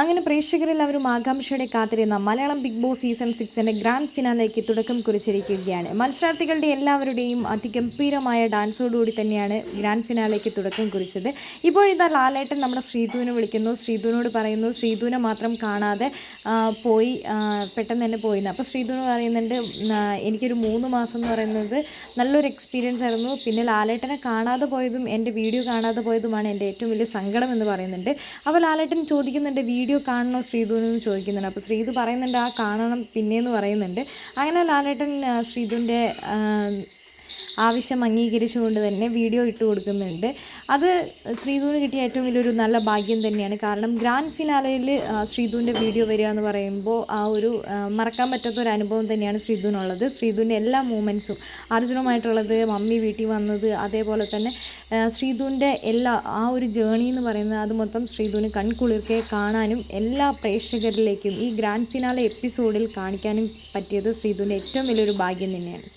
അങ്ങനെ പ്രേക്ഷകരെല്ലാവരും ആകാംക്ഷയോടെ കാത്തിരുന്ന മലയാളം ബിഗ് ബോസ് സീസൺ സിക്സിന്റെ ഗ്രാൻഡ് ഫിനാലേക്ക് തുടക്കം കുറിച്ചിരിക്കുകയാണ്. മത്സരാർത്ഥികളുടെ എല്ലാവരുടെയും അതിഗംഭീരമായ ഡാൻസോടുകൂടി തന്നെയാണ് ഗ്രാൻഡ് ഫിനാലേക്ക് തുടക്കം കുറിച്ചത്. ഇപ്പോഴിതാ ലാലേട്ടൻ നമ്മുടെ ശ്രീധുവിനെ വിളിക്കുന്നു. ശ്രീധുവിനോട് പറയുന്നു ശ്രീധുവിനെ മാത്രം കാണാതെ പോയി പെട്ടെന്ന് തന്നെ പോയിന്ന്. അപ്പോൾ ശ്രീധുവിന് പറയുന്നുണ്ട് എനിക്കൊരു മൂന്ന് മാസം എന്ന് പറയുന്നത് നല്ലൊരു എക്സ്പീരിയൻസ് ആയിരുന്നു. പിന്നെ ലാലേട്ടനെ കാണാതെ പോയതും എന്റെ വീഡിയോ കാണാതെ പോയതുമാണ് എന്റെ ഏറ്റവും വലിയ സങ്കടം എന്ന് പറയുന്നുണ്ട്. അപ്പോൾ ലാലേട്ടൻ ചോദിക്കുന്നുണ്ട് കാണണോ ശ്രീധു എന്ന് ചോദിക്കുന്നുണ്ട്. അപ്പോൾ ശ്രീധു പറയുന്നുണ്ട് ആ കാണണം. പിന്നെയെന്ന് പറയുന്നുണ്ട്. അങ്ങനെ ലാലേട്ടൻ ശ്രീതുവിന്റെ ആവശ്യം അംഗീകരിച്ചുകൊണ്ട് തന്നെ വീഡിയോ ഇട്ട് കൊടുക്കുന്നുണ്ട്. അത് ശ്രീധുവിന് കിട്ടിയ ഏറ്റവും വലിയൊരു നല്ല ഭാഗ്യം തന്നെയാണ്. കാരണം ഗ്രാൻഡ് ഫിനാലയിൽ ശ്രീധുവിന്റെ വീഡിയോ വരിക എന്ന് പറയുമ്പോൾ ആ ഒരു മറക്കാൻ പറ്റാത്ത ഒരു അനുഭവം തന്നെയാണ് ശ്രീധുവിനുള്ളത്. ശ്രീധുവിന്റെ എല്ലാ മൂമെന്റ്സും അർജുനുമായിട്ടുള്ളത് മമ്മി വീട്ടിൽ വന്നത് അതേപോലെ തന്നെ ശ്രീധുവിന്റെ എല്ലാ ആ ഒരു ജേണി എന്ന് പറയുന്നത് അത് മൊത്തം ശ്രീധുവിന് കൺകുളിർക്കെ കാണാനും എല്ലാ പ്രേക്ഷകരിലേക്കും ഈ ഗ്രാൻഡ് ഫിനാലെ എപ്പിസോഡിൽ കാണിക്കാനും പറ്റിയത് ശ്രീധുവിന്റെ ഏറ്റവും വലിയൊരു ഭാഗ്യം തന്നെയാണ്.